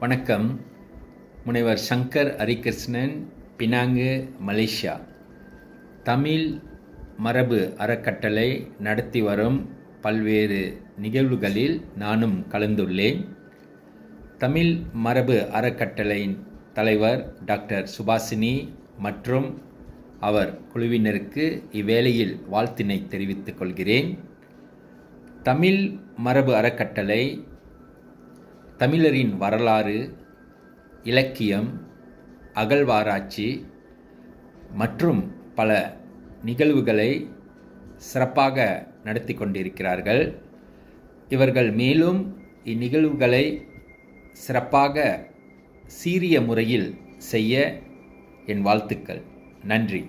வணக்கம். முனைவர் Shankar Harikrishnan Penang Malaysia. Tamil மரபு அறக்கட்டளை நடத்தி வரும் பல்வேறு நிகழ்வுகளில் நானும் கலந்துள்ளேன். தமிழ் மரபு அறக்கட்டளையின் தலைவர் டாக்டர் சுபாசினி மற்றும் அவர் குழுவினருக்கு இவ்வேளையில் வாழ்த்தினை தெரிவித்துக் கொள்கிறேன். தமிழ் மரபு அறக்கட்டளை தமிழரின் வரலாறு இலக்கியம் அகழ்வாராய்ச்சி மற்றும் பல நிகழ்வுகளை சிறப்பாக நடத்தி கொண்டிருக்கிறார்கள். இவர்கள் மேலும் இந்நிகழ்வுகளை சிறப்பாக சீரிய முறையில் செய்ய என் வாழ்த்துக்கள். நன்றி.